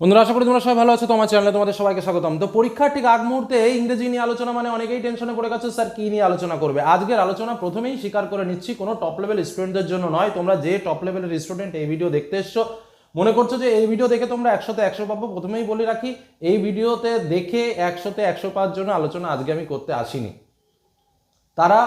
বন্ধুরা, আশা করি তোমরা সবাই ভালো আছো তোমার চ্যানেলে তোমাদের সবাইকে স্বাগতম। তো পরীক্ষার ঠিক আগ মুহূর্তে ইংরেজি নিয়ে আলোচনা মানে অনেকেই টেনশনে পড়ে গেছে, স্যার, কী নিয়ে আলোচনা করবে? আজকের আলোচনা প্রথমেই স্বীকার করে নিচ্ছি, কোনো টপ লেভেল স্টুডেন্টদের জন্য নয়, তোমরা যে টপ লেভেলের স্টুডেন্ট এই ভিডিও দেখতে এসছো, মনে করছ যে এই ভিডিও দেখে তোমরা একশোতে একশো পাবো, প্রথমেই বলে রাখি, এই ভিডিওতে দেখে একশোতে একশো পাওয়ার জন্য আলোচনা আজকে আমি করতে আসিনি। তারা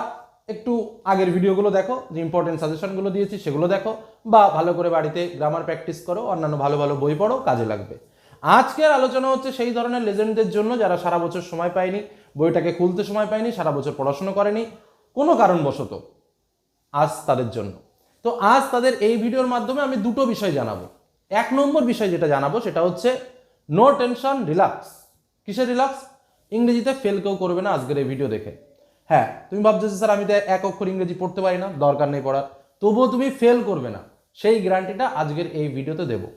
একটু আগের ভিডিওগুলো দেখো, যে ইম্পর্টেন্ট সাজেশনগুলো দিয়েছি সেগুলো দেখো, বা ভালো করে বাড়িতে গ্রামার প্র্যাকটিস করো, অন্যান্য ভালো ভালো বই পড়ো, কাজে লাগবে। আজকের আলোচনা হচ্ছে সেই ধরনের লেজেন্ডদের জন্য যারা সারা বছর সময় পায়নি, বইটাকে খুলতে সময় পায়নি, সারা বছর পড়াশোনা করেনি, কোনো কারণবশত আজ তাদের জন্য। তো আজ তাদের এই ভিডিওর মাধ্যমে আমি দুটো বিষয় জানাব। এক নম্বর বিষয় যেটা জানাব সেটা হচ্ছে নো টেনশন রিল্যাক্স কিসের রিল্যাক্স ইংরেজিতে ফেল কেউ করবে না আজকের এই ভিডিও দেখে। হ্যাঁ তুমি ভাবছ যে স্যার আমি তো এক অক্ষর ইংরেজি পড়তে পারি না, দরকার নেই পড়ার। তবুও তুমি ফেল করবে না। সেই গ্যারান্টিটা আজকের এই ভিডিওতে দেবো।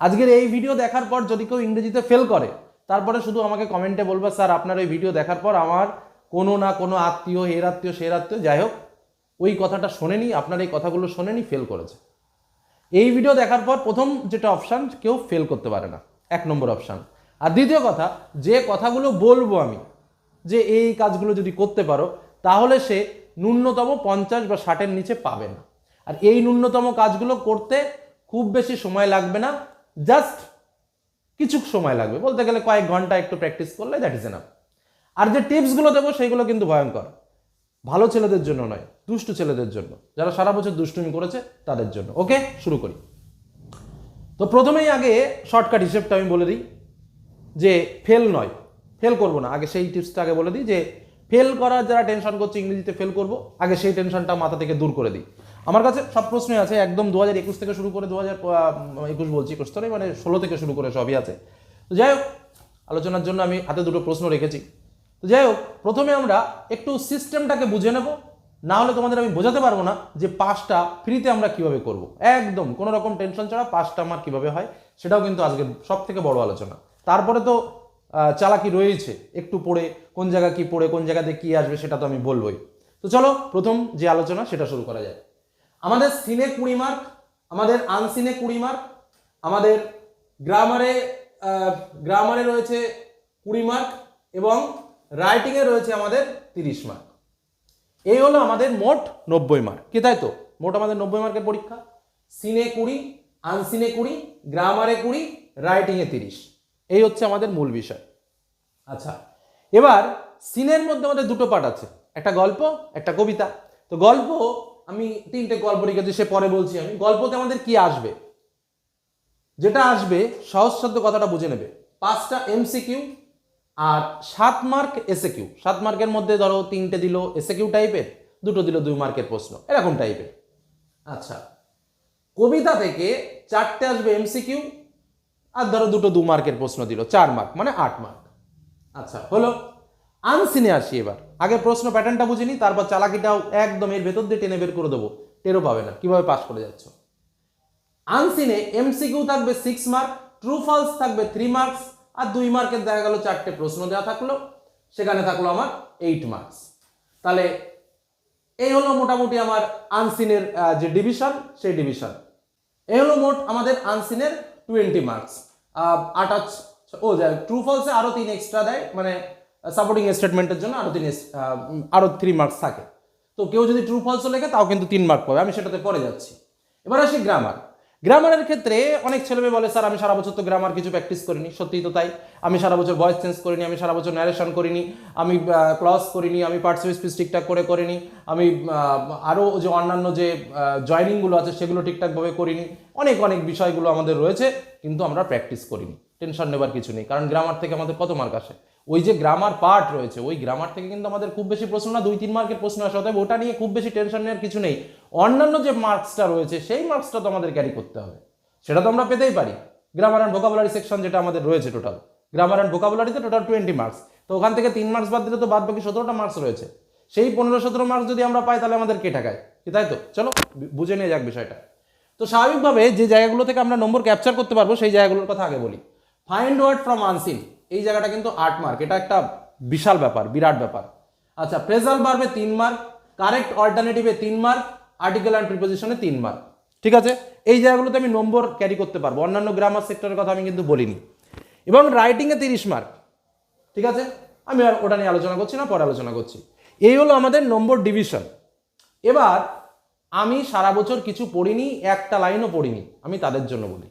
আজকের এই ভিডিও দেখার পর যদি কেউ ইংরেজিতে ফেল করে, তারপরে শুধু আমাকে কমেন্টে বলবে, স্যার, আপনার ওই ভিডিও দেখার পর আমার কোনো না কোনো আত্মীয়, এর আত্মীয় সের আত্মীয়, যাই হোক, ওই কথাটা শোনেনি, আপনার এই কথাগুলো শোনেনি ফেল করেছে। এই ভিডিও দেখার পর প্রথম যেটা অপশান কেউ ফেল করতে পারে না। এক নম্বর অপশান আর দ্বিতীয় কথা, যে কথাগুলো বলব আমি যে এই কাজগুলো যদি করতে পারো, তাহলে সে ন্যূনতম পঞ্চাশ বা ষাটের নিচে পাবে না। আর এই ন্যূনতম কাজগুলো করতে খুব বেশি সময় লাগবে না, জাস্ট কিছু সময় লাগবে। বলতে গেলে কয়েক ঘণ্টা একটু প্র্যাকটিস করলে দ্যাট ইজ এনাফ। আর যে টিপসগুলো দেবো সেইগুলো কিন্তু ভয়ঙ্কর। ভালো ছেলেদের জন্য নয়, দুষ্টু ছেলেদের জন্য। যারা সারা বছর দুষ্টুমি করেছে, তাদের জন্য। ওকে, শুরু করি। তো প্রথমেই আগে শর্টকাট হিসেবটা আমি বলে দিই, যে ফেল নয়। ফেল করব না। আগে সেই টিপসটা আগে বলে দিই যে ফেল করার যারা টেনশন করছে, ইংরেজিতে ফেল করব, আগে সেই টেনশনটা মাথা থেকে দূর করে দিই। আমার কাছে সব প্রশ্নই আছে, একদম দু হাজার একুশ থেকে শুরু করে দু হাজার একুশ বলছি, একুশ তো মানে ষোলো থেকে শুরু করে সবই আছে। তো যাই হোক, আলোচনার জন্য আমি হাতে দুটো প্রশ্ন রেখেছি। তো যাই হোক, প্রথমে আমরা একটু সিস্টেমটাকে বুঝে নেব, না হলে তোমাদের আমি বোঝাতে পারব না যে পাসটা ফ্রিতে আমরা কীভাবে করব। একদম, কোনো রকম টেনশন ছাড়া পাসটা আমার কীভাবে হয়, সেটাও কিন্তু আজকের সব থেকে বড় আলোচনা। তারপরে তো চালাকি রয়েছে। একটু পড়ে, কোন জায়গা কি পড়ে, কোন জায়গাতে কি আসবে সেটা তো আমি বলবোই। তো চলো, প্রথম যে আলোচনা, সেটা শুরু করা যায় আমাদের সিনে কুড়ি মার্ক, আমাদের আনসিনে কুড়ি মার্ক, আমাদের গ্রামারে গ্রামারে রয়েছে কুড়ি মার্ক এবং রাইটিংয়ে রয়েছে আমাদের তিরিশ মার্ক। এই হলো আমাদের মোট নব্বই মার্ক। কি তাই তো? মোট আমাদের নব্বই মার্কের পরীক্ষা। সিনে কুড়ি, আনসিনে কুড়ি, গ্রামারে কুড়ি, রাইটিংয়ে তিরিশ। এই হচ্ছে আমাদের মূল বিষয়। আচ্ছা এবার সিনের মধ্যে আমাদের দুটো পার্ট আছে। একটা গল্প, একটা কবিতা। তো গল্প, আমি তিনটে গল্প রেখেছি সে পরে বলছি আমি। গল্পতে আমাদের কি আসবে? যেটা আসবে, সহজ সহজসাধ্য কথাটা বুঝে নেবে। পাঁচটা এমসিকিউ আর সাত মার্ক এসে কিউ সাত মার্কের মধ্যে ধরো তিনটে দিল এসে কিউ টাইপের দুটো দিল দুই মার্কের প্রশ্ন। এরকম টাইপের আচ্ছা কবিতা থেকে চারটে আসবে এমসিকিউ আর ধরো দুটো দু মার্কের প্রশ্ন দিল, চার মার্ক মানে আট মার্ক। আচ্ছা হলো, আনসিনে আসি এবার। আগে প্রশ্ন প্যাটার্নটা বুঝিনি তারপর চালাকিটাও একদম এর ভেতর দিয়ে টেনে বের করে দেবো। টেরও পাবে না, কীভাবে পাস করে যাচ্ছ? আনসিনে এমসিকিউ থাকবে সিক্স মার্ক ট্রু ফলস থাকবে থ্রি মার্কস আর দুই মার্কের দেখা গেল চারটে প্রশ্ন দেওয়া থাকল, সেখানে থাকল আমার এইট মার্কস তাহলে এই হলো মোটামুটি আমার আনসিনের যে ডিভিশন সেই ডিভিশন এই হলো মোট আমাদের আনসিনের টোয়েন্টি মার্কস আটাচ ও যায় ট্রু ফলসে আরও তিন এক্সট্রা দেয় মানে সাপোর্টিং স্টেটমেন্টের জন্য আরও তিন আরও থ্রি মার্কস থাকে। তো কেউ যদি ট্রু ফলসও লেখে, তাও কিন্তু তিন মার্ক পাবে। আমি সেটাতে পরে যাচ্ছি। এবার আসি গ্রামার গ্রামারের ক্ষেত্রে অনেক ছেলেমেয়ে বলে, স্যার, আমি সারা বছর তো গ্রামার কিছু প্র্যাকটিস করিনি। সত্যিই তো তাই। আমি সারা বছর ভয়েস চেঞ্জ করিনি, আমি সারা বছর ন্যারেশন করিনি, আমি ক্লস করিনি, আমি পার্টস স্পিচ ঠিকঠাক করে করিনি, আমি আরও যে অন্যান্য যে জয়নিংগুলো আছে সেগুলো ঠিকঠাকভাবে করিনি। অনেক অনেক বিষয়গুলো আমাদের রয়েছে, কিন্তু আমরা প্র্যাকটিস করিনি। টেনশন নেবার কিছু নেই, কারণ গ্রামার থেকে আমাদের কত মার্ক আসে? ওই যে গ্রামার পার্ট রয়েছে, ওই গ্রামার থেকে কিন্তু আমাদের খুব বেশি প্রশ্ন না, দুই, তিন মার্কের প্রশ্ন আসে, অতএব ওটা নিয়ে খুব বেশি টেনশন নেওয়ার কিছু নেই। অন্যান্য যে মার্কসটা রয়েছে, সেই মার্কসটা তো আমাদের ক্যারি করতে হবে। সেটা তো আমরা পেতেই পারি। গ্রামার অ্যান্ড ভোকাবুলারি সেকশন যেটা আমাদের রয়েছে টোটাল গ্রামার অ্যান্ড ভোকাবুলারিতে টোটাল টোয়েন্টি মার্কস তো ওখান থেকে তিন মার্কস বাদ দিলে তো বাদ বাকি সতেরোটা মার্কস রয়েছে। সেই পনেরো সতেরো মার্কস যদি আমরা পাই, তাহলে আমাদের কে টাকায় কি তাই তো? চলো বুঝে নিয়ে যাক বিষয়টা। তো স্বাভাবিকভাবে যে জায়গাগুলো থেকে আমরা নম্বর ক্যাপচার করতে পারব, সেই জায়গাগুলোর কথা আগে বলি। ফাইন্ড ওয়ার্ড ফ্রম আনসিন এই জায়গাটা কিন্তু আট মার্ক এটা একটা বিশাল ব্যাপার, বিরাট ব্যাপার। আচ্ছা প্রেজাল বাড়বে তিন মার্ক কারেক্ট অল্টারনেটিভে তিন মার্ক আর্টিকেল অ্যান্ড প্রিপোজিশনে তিন মার্ক ঠিক আছে? এই জায়গাগুলোতে আমি নম্বর ক্যারি করতে পারব। অন্যান্য গ্রামার সেক্টরের কথা আমি কিন্তু বলিনি। এবং রাইটিংয়ে তিরিশ মার্ক ঠিক আছে? আমি আর ওটা নিয়ে আলোচনা করছি না, পরে আলোচনা করছি। এই হলো আমাদের নম্বর ডিভিশন এবার আমি সারা বছর কিছু পড়িনি, একটা লাইনও পড়িনি। আমি তাদের জন্য বলি।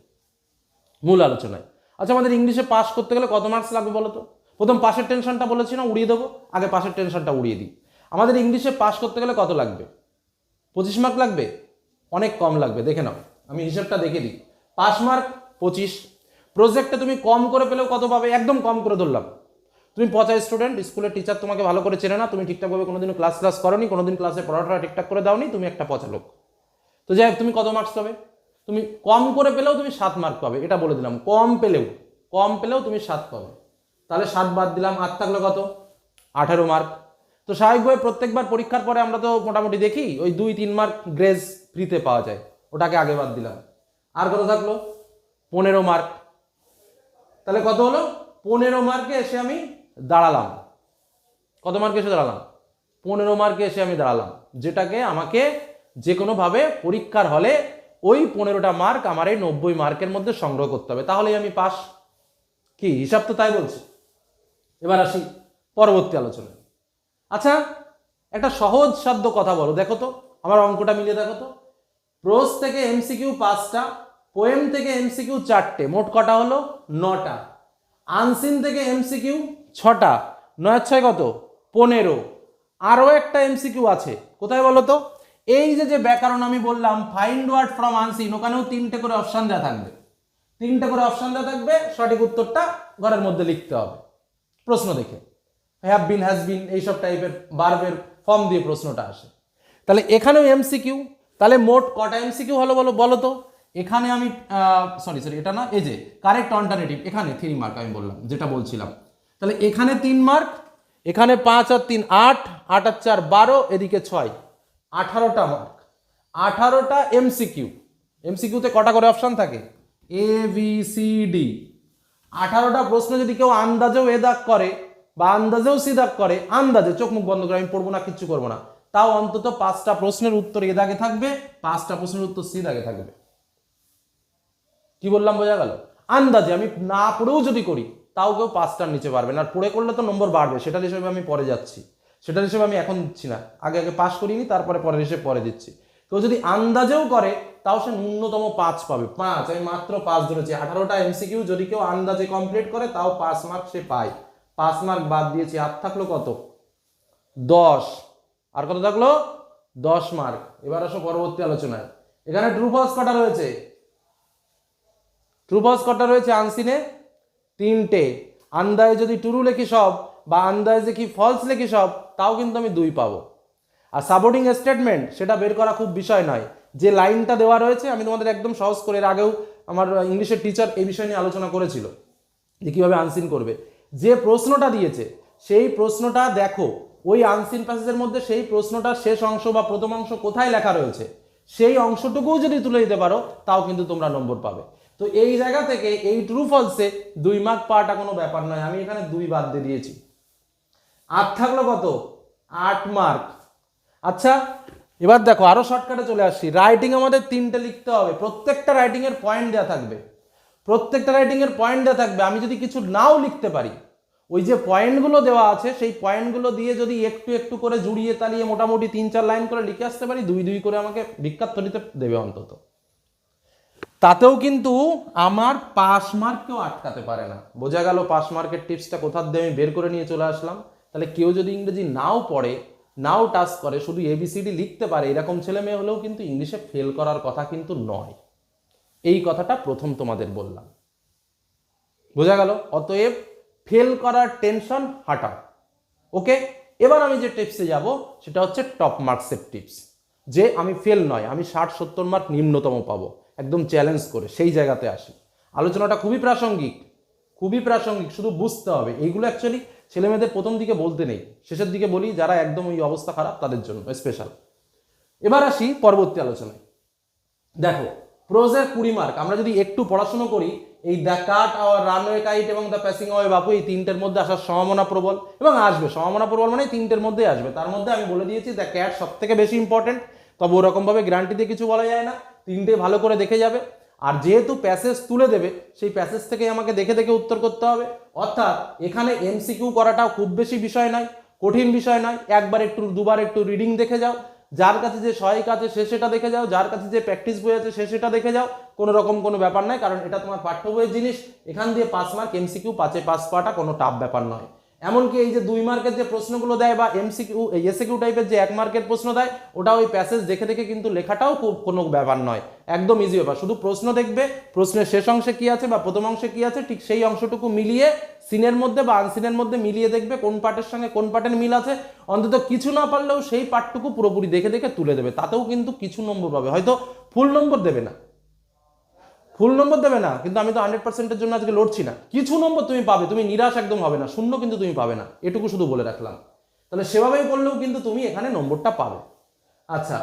মূল আলোচনায়। আচ্ছা আমাদের ইংলিশে পাস করতে গেলে কত মার্কস লাগবে বলো তো প্রথম পাশের টেনশনটা বলেছি না, উড়িয়ে দেবো? আগে পাশের টেনশনটা উড়িয়ে দিই। আমাদের ইংলিশে পাস করতে গেলে কত লাগবে? পঁচিশ মার্ক লাগবে? অনেক কম লাগবে, দেখে নাও। আমি হিসেবটা দেখে দিই। পাস মার্ক পঁচিশ। প্রজেক্টে তুমি কম করে পেলেও কত পাবে? একদম কম করে ধরলাম। তুমি পচা স্টুডেন্ট স্কুলের টিচার তোমাকে ভালো করে চেনে না, তুমি ঠিকঠাকভাবে কোনোদিনও ক্লাস ক্লাস করনি, কোনোদিন ক্লাসে পড়াটা ঠিকঠাক করে দাওনি, তুমি একটা পচা লোক। তো যাই হোক, তুমি কত মার্কস পাবে? তুমি কম করে পেলেও তুমি সাত মার্ক পাবে, এটা বলে দিলাম। কম পেলেও কম পেলেও তুমি সাত পাবে। তাহলে সাত বাদ দিলাম, আট থাকল কত? আঠারো মার্ক তো স্বাভাবিকভাবে প্রত্যেকবার পরীক্ষার পরে আমরা তো মোটামুটি দেখি, ওই দুই, তিন মার্ক গ্রেজ ফ্রিতে পাওয়া যায়। ওটাকে আগে বাদ দিলাম। আর কত থাকল? পনেরো মার্ক তাহলে কত হলো? পনেরো মার্কে এসে আমি দাঁড়ালাম। কত মার্কে এসে দাঁড়ালাম? পনেরো মার্কে এসে আমি দাঁড়ালাম। যেটাকে আমাকে যে কোনোভাবে পরীক্ষার হলে ওই পনেরোটা মার্ক আমার এই নব্বই মার্কের মধ্যে সংগ্রহ করতে হবে। তাহলেই আমি পাস কি? হিসাব তো তাই বলছি। এবার আসি পরবর্তী আলোচনায়। আচ্ছা একটা সহজ সাধ্য কথা বলো, দেখো তো, আমার অঙ্কটা মিলিয়ে দেখো তো। প্রোজ থেকে এমসিকিউ পাঁচটা, পোয়েম থেকে এমসিকিউ চারটে, মোট কটা হলো? নটা। আনসিন থেকে এমসিকিউ ছটা, নয় ছয় কত? পনেরো। আরও একটা এমসিকিউ আছে, কোথায় বলো তো? এই যে যে ব্যাকরণ আমি বললাম ফাইন্ড ওয়ার্ড ফ্রম আনসিন ওখানেও তিনটে করে অপশান দেওয়া থাকবে। তিনটে করে অপশান দেওয়া থাকবে, সঠিক উত্তরটা ঘরের মধ্যে লিখতে হবে। প্রশ্ন দেখে। হ্যাভ বিন হ্যাজ বিন এইসব টাইপের বার্বের ফর্ম দিয়ে প্রশ্নটা আসে। তাহলে এখানেও এমসিকিউ তাহলে মোট কটা এমসিকিউ হলো বলো বলো তো? এখানে আমি সরি সরি এটা না, এই যে কারেক্ট অল্টারনেটিভ এখানে থ্রি মার্ক আমি বললাম, যেটা বলছিলাম। তাহলে এখানে তিন মার্ক এখানে পাঁচ আর তিন, আট আট আর চার, বারো, এদিকে ছয়। আঠারোটা মার্ক আঠারোটা এমসিকিউ এমসিকিউতে কটা করে অপশান থাকে? এ বি সি ডি আঠারোটা প্রশ্ন যদি কেউ আন্দাজেও এ দাগ করে বা আন্দাজেও সি দাগ করে, আন্দাজে চোখ মুখ বন্ধ করে আমি পড়ব না, কিচ্ছু করব না। তাও অন্তত পাঁচটা প্রশ্নের উত্তর এ দাগে থাকবে, পাঁচটা প্রশ্নের উত্তর সি দাগে থাকবে। কি বললাম, বোঝা গেল? আন্দাজে আমি না পড়েও যদি করি, তাও কেউ পাঁচটার নিচে পারবে না। পড়ে করলে তো নম্বর বাড়বে, সেটার হিসেবে আমি পরে যাচ্ছি। সেটার হিসেবে আমি এখন দিচ্ছি না। আগে আগে পাশ করিনি, তারপরে পরের হিসেবে পরে দিচ্ছি। কেউ যদি আন্দাজেও করে, তাও সে ন্যূনতম পাঁচ পাবে। পাঁচ, আমি মাত্র পাঁচ ধরেছি। আঠারোটা এমসিকিউ যদি কেউ আন্দাজে কমপ্লিট করে, তাও পাঁচ মার্ক সে পায়। পাঁচ মার্ক বাদ দিয়েছি, আর থাকল কত? দশ। আর কত থাকল? দশ মার্ক এবার আসো পরবর্তী আলোচনায়। এখানে ট্রু ফলস কটা রয়েছে? ট্রু ফলস কটা রয়েছে? আনসিনে তিনটে। আন্দায় যদি টুরু লেখি সব, বা আন্দায় যে কি ফলস লেখি সব, তাও কিন্তু আমি দুই পাবো। আর সাপোর্টিং স্টেটমেন্ট সেটা বের করা খুব বিষয় নয়। যে লাইনটা দেওয়া রয়েছে, আমি তোমাদের একদম সহজ করে এর আগেও আমার ইংলিশের টিচার এই বিষয় নিয়ে আলোচনা করেছিল, যে কীভাবে আনসিন করবে। যে প্রশ্নটা দিয়েছে, সেই প্রশ্নটা দেখো। ওই আনসিন প্যাসেজের মধ্যে সেই প্রশ্নটার শেষ অংশ বা প্রথম অংশ কোথায় লেখা রয়েছে? সেই অংশটুকুও যদি তুলে দিতে পারো, তাও কিন্তু তোমরা নম্বর পাবে। তো এই জায়গা থেকে এই ট্রু ফলসে দুই মার্ক পাওয়াটা কোনো ব্যাপার নয়। আমি এখানে দুই বাদ দিয়ে দিয়েছি। আট থাকল কত? আট মার্ক আচ্ছা এবার দেখো, আরও শর্টকাটে চলে আসছি। রাইটিং আমাদের তিনটে লিখতে হবে। প্রত্যেকটা রাইটিং এর পয়েন্ট দেওয়া থাকবে। প্রত্যেকটা রাইটিং এর পয়েন্ট দেওয়া থাকবে। আমি যদি কিছু নাও লিখতে পারি, ওই যে পয়েন্টগুলো দেওয়া আছে, সেই পয়েন্টগুলো দিয়ে যদি একটু একটু করে জুড়িয়ে তালিয়ে মোটামুটি তিন চার লাইন করে লিখে আসতে পারি, দুই দুই করে আমাকে দিতে দেবে অন্তত। তাতেও কিন্তু আমার পাস মার্ক কেউ আটকাতে পারে না। বোঝা গেল পাস মার্কের টিপসটা কোথার দিয়ে আমি বের করে নিয়ে চলে আসলাম। তাহলে কেউ যদি ইংরেজি নাও পড়ে, নাও টাচ করে, শুধু এবিসিডি লিখতে পারে, এরকম ছেলে মেয়ে হলেও কিন্তু ইংলিশে ফেল করার কথা কিন্তু নয়। এই কথাটা প্রথম তোমাদের বললাম। বোঝা গেল? অতএব ফেল করার টেনশন হাঁটাও। ওকে এবার আমি যে টিপসে যাব, সেটা হচ্ছে টপ মার্কসের টিপস যে আমি ফেল নয়, আমি ষাট, সত্তর মার্ক নিম্নতম পাবো। একদম চ্যালেঞ্জ করে, সেই জায়গাতে আসি। আলোচনাটা খুবই প্রাসঙ্গিক। খুবই প্রাসঙ্গিক, শুধু বুঝতে হবে। এইগুলো অ্যাকচুয়ালি ছেলেমেয়েদের প্রথম দিকে বলতে নেই। শেষের দিকে বলি, যারা একদম ওই অবস্থা খারাপ, তাদের জন্য স্পেশাল এবার আসি পরবর্তী আলোচনায়। দেখো প্রোজের কুড়ি মার্ক আমরা যদি একটু পড়াশুনো করি, এই the cut our runaway kite এবং দ্য প্যাসিং অওয়ে বাপু, এই তিনটের মধ্যে আসার সম্ভাবনা প্রবল এবং আসবে। সম্ভাবনা প্রবল মানে তিনটের মধ্যে আসবে। তার মধ্যে আমি বলে দিয়েছি দ্য ক্যাট সব থেকে বেশি ইম্পর্টেন্ট তবে ওরকমভাবে গ্যারান্টি দিয়ে কিছু বলা যায় না। তিনটে ভালো করে দেখে যাবে। আর যেহেতু প্যাসেজ তুলে দেবে, সেই প্যাসেজ থেকেই আমাকে দেখে দেখে উত্তর করতে হবে। অর্থাৎ এখানে এমসিকিউ করাটাও খুব বেশি বিষয় নয়, কঠিন বিষয় নয়। একবার একটু, দুবার একটু রিডিং দেখে যাও। যার কাছে যে সহায়িকা আছে, সে সেটা দেখে যাও। যার কাছে যে প্র্যাকটিস বই আছে, সে সেটা দেখে যাও। কোনো রকম কোনো ব্যাপার নয়, কারণ এটা তোমার পাঠ্য বইয়ের জিনিস। এখান দিয়ে পাস মার্ক এমসিকিউ পাঁচে পাস পাওয়াটা কোনো টাফ ব্যাপার নয়। এমনকি এই যে দুই মার্কের যে প্রশ্নগুলো দেয় বা এমসিকিউ এসিকিউ টাইপের যে এক মার্কের প্রশ্ন দেয় ওটা ওই প্যাসেজ দেখে দেখে কিন্তু লেখাটাও খুব কোনো ব্যাপার নয়। একদম ইজি ব্যাপার। শুধু প্রশ্ন দেখবে, প্রশ্নের শেষ অংশে কি আছে বা প্রথম অংশে কি আছে, ঠিক সেই অংশটুকু মিলিয়ে সিনের মধ্যে বা আনসিনের মধ্যে মিলিয়ে দেখবে কোন পার্টের সঙ্গে কোন পার্টের মিল আছে। অন্তত কিছু না পারলেও সেই পার্টটুকু পুরোপুরি দেখে দেখে তুলে দেবে। তাতেও কিন্তু কিছু নম্বর পাবে। হয়তো ফুল নম্বর দেবে না। ফুল নম্বর দেবে না, কিন্তু আমি তো হান্ড্রেড পার্সেন্টের জন্য আজকে লড়ছি না। কিছু নম্বর তুমি পাবে, তুমি নিরাশ একদম হবে না, শূন্য কিন্তু তুমি পাবে না, এটুকু শুধু বলে রাখলাম। তাহলে সেভাবেই করলেও কিন্তু তুমি এখানে নম্বরটা পাবে। আচ্ছা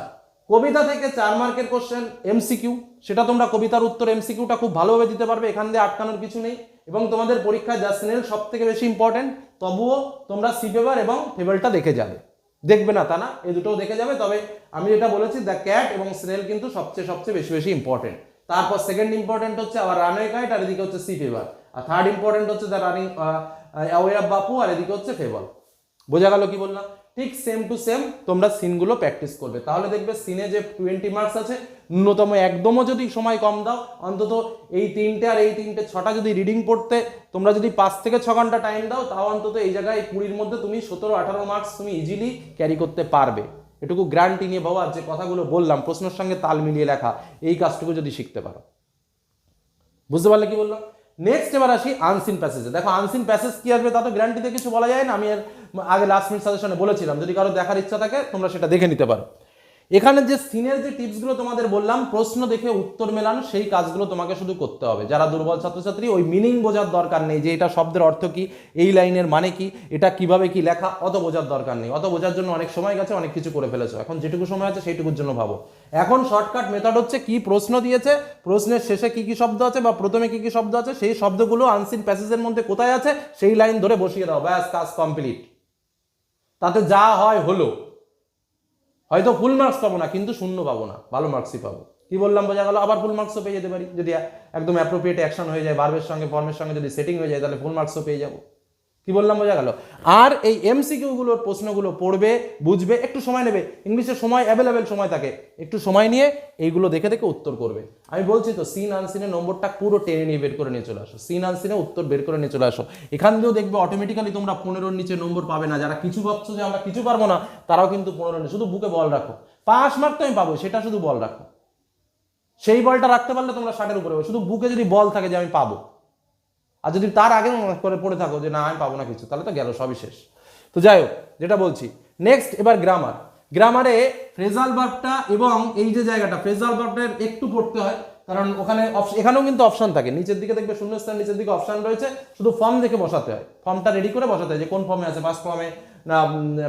কবিতা থেকে চার মার্কের কোশ্চেন এমসিকিউ সেটা তোমরা কবিতার উত্তর এমসিকিউটা খুব ভালোভাবে দিতে পারবে, এখান দিয়ে আটকানোর কিছু নেই। এবং তোমাদের পরীক্ষায় যা স্নেল সব থেকে বেশি ইম্পর্টেন্ট তবুও তোমরা সি পেপার এবং টেবিলটা দেখে যাবে। দেখবে না তা না এই দুটোও দেখে যাবে, তবে আমি যেটা বলেছি দ্য ক্যাট এবং স্নেল কিন্তু সবচেয়ে সবচেয়ে বেশি বেশি ইম্পর্টেন্ট তারপর সেকেন্ড ইম্পর্টেন্ট হচ্ছে আবার রানওয়ে গাইড আর এদিকে হচ্ছে সি ফেভার আর থার্ড ইম্পর্টেন্ট হচ্ছে the running away of Bapu আর এদিকে হচ্ছে ফেভার বোঝা গেল কি বললাম? ঠিক সেম টু সেম তোমরা সিনগুলো প্র্যাকটিস করবে। তাহলে দেখবে সিনে যে টোয়েন্টি মার্কস আছে, ন্যূনতম একদমও যদি সময় কম দাও, অন্তত এই তিনটে আর এই তিনটে ছটা যদি রিডিং পড়তে তোমরা যদি পাঁচ থেকে ছ ঘণ্টা টাইম দাও, তাও অন্তত এই জায়গায় কুড়ির মধ্যে তুমি সতেরো আঠারো মার্কস তুমি ইজিলি ক্যারি করতে পারবে। এটুকু গ্যারান্টি নিয়ে বাবা, যে কথাগুলো বললাম, প্রশ্নের সঙ্গে তাল মিলিয়ে লেখা, এই কাজটুকু যদি শিখতে পারো। বুঝতে পারলে কি বলল নেক্সট এবার আসি আনসিন প্যাসেজে দেখো আনসিন প্যাসেজ কি আসবে তা তো গ্যারান্টিতে কিছু বলা যায় না। আমি এর আগে লাস্ট মিনিট সাজেশনে বলেছিলাম, যদি কারও দেখার ইচ্ছা থাকে, তোমরা সেটা দেখে নিতে পারো। এখানে যে সিনের যে টিপসগুলো তোমাদের বললাম, প্রশ্ন দেখে উত্তর মেলান, সেই কাজগুলো তোমাকে শুধু করতে হবে। যারা দুর্বল ছাত্রছাত্রী, ওই মিনিং বোঝার দরকার নেই যে এটা শব্দের অর্থ কি, এই লাইনের মানে কি, এটা কীভাবে কি লেখা, অত বোঝার দরকার নেই। অত বোঝার জন্য অনেক সময় গেছে, অনেক কিছু করে ফেলেছো। এখন যেটুকু সময় আছে, সেইটুকুর জন্য ভাবো। এখন শর্টকাট মেথড হচ্ছে কি প্রশ্ন দিয়েছে, প্রশ্নের শেষে কি কি শব্দ আছে বা প্রথমে কি কি শব্দ আছে, সেই শব্দগুলো আনসিন প্যাসেজের মধ্যে কোথায় আছে, সেই লাইন ধরে বসিয়ে দাও। ব্যাস, কাজ কমপ্লিট তাতে যা হয় হলো। হয়তো ফুল মার্কস পাবো না, কিন্তু শূন্য পাবো না, ভালো মার্কসই পাবো। কি বললাম, বোঝা গেল, আবার ফুল মার্কসও পেয়ে যেতে পারি। যদি একদম অ্যাপ্রোপ্রিয়েট অ্যাকশন হয়ে যায় বার্বের সঙ্গে ফর্মের সঙ্গে যদি সেটিং হয়ে যায়, তাহলে ফুল মার্কসও পেয়ে যাব। কি বললাম, বোঝা গেল? আর এই এমসিকিউগুলোর প্রশ্নগুলো পড়বে, বুঝবে, একটু সময় নেবে। ইংলিশে সময় অ্যাভেলেবেল সময় থাকে। একটু সময় নিয়ে এইগুলো দেখে দেখে উত্তর করবে। আমি বলছি তো সিন আনসিনে নম্বরটা পুরো টেনে নিয়ে বের করে নিয়ে চলে আসো। সিন আনসিনে উত্তর বের করে নিয়ে চলে আসো। এখান দিয়েও দেখবে অটোমেটিক্যালি তোমরা পনেরোর নিচে নম্বর পাবে না। যারা কিছু ভাবছ যে আমরা কিছু পারব না, তারাও কিন্তু পনেরো নিয়ে শুধু বুকে বল রাখো। পাঁচ মার্ক তো আমি পাবো, সেটা শুধু বল রাখো। সেই বলটা রাখতে পারলে তোমরা ষাটের উপরে শুধু বুকে যদি বল থাকে যে আমি পাবো। আর যদি তার আগে করে পড়ে থাকো যে না, আমি পাবো না কিছু, তাহলে তো গেল, সবই শেষ। তো যাই হোক, যেটা বলছি। নেক্সট এবার গ্রামার গ্রামারে ফ্রেজাল বার্বটা এবং এই যে জায়গাটা, ফ্রেজাল ভার্বটার একটু পড়তে হয়। কারণ ওখানে এখানেও কিন্তু অপশন থাকে। নিচের দিকে দেখবে শূন্যস্থান, নিচের দিকে অপশন রয়েছে। শুধু ফর্ম দেখে বসাতে হয়। ফর্মটা রেডি করে বসাতে হয় যে কোন ফর্মে আছে ফার্স্ট ফর্মে না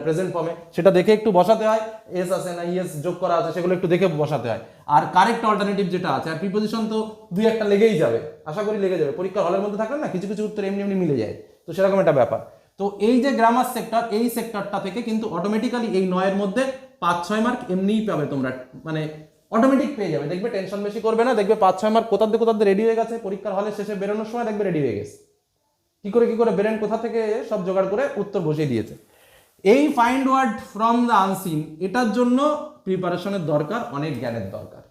প্রেজেন্ট ফর্মে সেটা দেখে একটু বসাতে হয়। এস আছে না ইএস যোগ করা আছে, সেগুলো একটু দেখে বসাতে হয়। আর কারেক্ট অল্টারনেটিভ যেটা আছে, আর প্রিপোজিশন তো দুই একটা লেগেই যাবে। আশা করি লেগে যাবে। পরীক্ষা হলের মধ্যে থাকলে না কিছু কিছু উত্তর এমনি এমনি মিলে যায়। তো সেরকম একটা ব্যাপার। তো এই যে গ্রামার সেক্টর এই সেক্টরটা থেকে কিন্তু অটোমেটিক্যালি এই নয়ের মধ্যে পাঁচ ছয় মার্ক এমনিই পাবে তোমরা। মানে অটোমেটিক পেয়ে যাবে। দেখবে টেনশন বেশি করবে না, দেখবে পাঁচ, ছয় মার্ক কোথাতে কোথাতে রেডি হয়ে গেছে, পরীক্ষার হলে শেষে বেরোনোর সময় দেখবে রেডি হয়ে গেছে। কি করে কি করে বেরেন কোথা থেকে সব জোগাড় করে উত্তর বসিয়ে দিয়েছে। এই find word from the unseen এটার জন্য প্রিপারেশনের দরকার, অনেক জ্ঞানের দরকার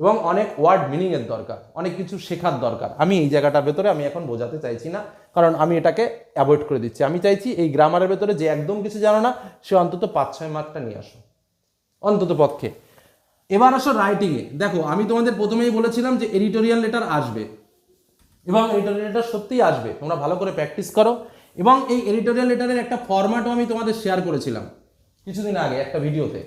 এবং অনেক ওয়ার্ড মিনিংয়ের দরকার, অনেক কিছু শেখার দরকার। আমি এই জায়গাটার ভেতরে আমি এখন বোঝাতে চাইছি না, কারণ আমি এটাকে অ্যাভয়েড করে দিচ্ছি। আমি চাইছি এই গ্রামারের ভেতরে যে একদম কিছু জানো না, সে অন্তত পাঁচ, ছয় মার্কটা নিয়ে আসো। অন্তত পক্ষে। এবার আসো রাইটিংয়ে দেখো, আমি তোমাদের প্রথমেই বলেছিলাম যে এডিটোরিয়াল লেটার আসবে। এবং এডিটোরিয়াল লেটার সত্যিই আসবে। তোমরা ভালো করে প্র্যাকটিস করো। এবং এই এডিটোরিয়াল লেটারের একটা ফরম্যাটও আমি তোমাদের শেয়ার করেছিলাম কিছুদিন আগে একটা ভিডিওতে।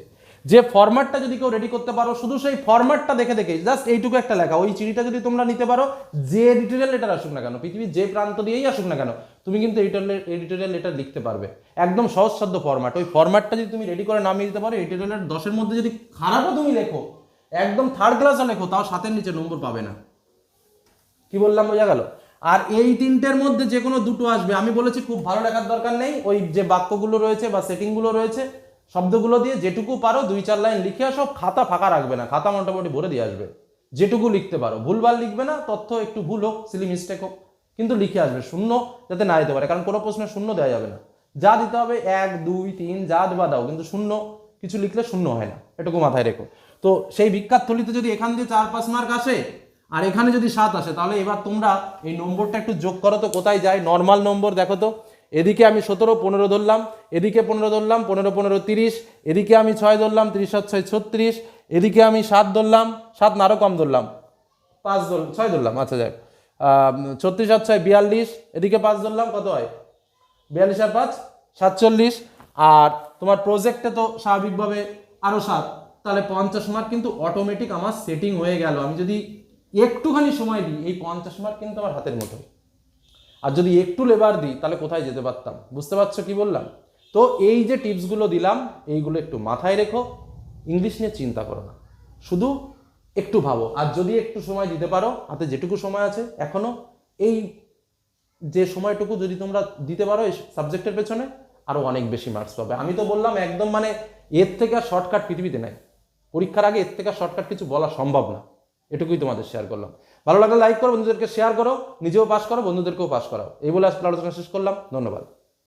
যে ফরম্যাটটা যদি কেউ রেডি করতে পারো, শুধু সেই ফরম্যাটটা দেখে দেখে জাস্ট এইটুকু একটা লেখা। ওই চিঠিটা যদি তোমরা নিতে পারো, যে এডিটোরিয়াল লেটার আসুক না কেন, পৃথিবীর যে প্রান্ত দিয়েই আসুক না কেন তুমি কিন্তু এডিটোরিয়াল লেটার লিখতে পারবে। একদম সহজসাধ্য ফরম্যাট ওই ফরম্যাটটা যদি তুমি রেডি করে নামিয়ে দিতে পারো এডিটোরিয়াল দশের মধ্যে যদি খারাপও তুমি লেখো, একদম থার্ড ক্লাসও লেখো, তাও সাতের নিচে নম্বর পাবে না। কি বললাম, বোঝা গেল? আর এই তিনটের মধ্যে যে কোনো দুটো আসবে। আমি বলেছি খুব ভালো লেখার দরকার নেই। ওই যে বাক্যগুলো রয়েছে বা সেটিংগুলো রয়েছে, শব্দগুলো দিয়ে যেটুকু পারো দুই চার লাইন লিখে আসো, খাতা ফাঁকা রাখবে না। খাতা মোটামুটি ভরে দিয়ে আসবে। যেটুকু লিখতে পারো। ভুলভাল লিখবে না, তথ্য একটু ভুল হোক সিলি মিস্টেক হোক। কিন্তু লিখে আসবে শূন্য যাতে না দিতে পারে, কারণ কোনো প্রশ্নে শূন্য দেওয়া যাবে না। যা দিতে হবে এক, দুই, তিন, যা দেবা দাও, কিন্তু শূন্য কিছু লিখলে শূন্য হয় না। এটুকু মাথায় রেখো। তো সেই বিখ্যাত থলিতে যদি এখান দিয়ে চার, পাঁচ মার্ক আসে, আর এখানে যদি সাত আসে, তাহলে এবার তোমরা এই নম্বরটা একটু যোগ করো তো, কোথায় যায়? নর্মাল নম্বর দেখো তো। এদিকে আমি সতেরো, পনেরো ধরলাম, এদিকে পনেরো ধরলাম, পনেরো পনেরো, তিরিশ, এদিকে আমি ছয় ধরলাম, তিরিশ, সাত, ছয়, ছত্রিশ, এদিকে আমি সাত ধরলাম, সাত আরও কম ধরলাম, পাঁচ ধর ছয় ধরলাম আচ্ছা যাক ছত্রিশ আর ছয়, বিয়াল্লিশ। এদিকে পাঁচ ধরলাম, কত হয়? বিয়াল্লিশ আর পাঁচ, সাতচল্লিশ। আর তোমার প্রজেক্টে তো স্বাভাবিকভাবে আরও সাত। তাহলে পঞ্চাশ মার্ক কিন্তু অটোমেটিক আমার সেটিং হয়ে গেল। আমি যদি একটুখানি সময় দিই, এই পঞ্চাশ মার্ক কিন্তু আমার হাতের মুঠোয়। আর যদি একটু লেবার দিই, তাহলে কোথায় যেতে পারতাম? বুঝতে পারছ কি বললাম? তো এই যে টিপসগুলো দিলাম, এইগুলো একটু মাথায় রেখো। ইংলিশ নিয়ে চিন্তা করো না। শুধু একটু ভাবো। আর যদি একটু সময় দিতে পারো, হাতে যেটুকু সময় আছে, এখনও এই যে সময়টুকু যদি তোমরা দিতে পারো এই সাবজেক্টের পেছনে আরও অনেক বেশি মার্কস পাবে। আমি তো বললাম একদম মানে এর থেকে আর শর্টকাট পৃথিবীতে নাই। পরীক্ষার আগে এর থেকে আর শর্টকাট কিছু বলা সম্ভব না। এটুকুই তোমাদের শেয়ার করলাম। ভালো লাগলে লাইক করো, বন্ধুদেরকে শেয়ার করো, নিজেও পাস করো, বন্ধুদেরকেও পাস করাও। এই বলে আজকে আলোচনা শেষ করলাম। ধন্যবাদ।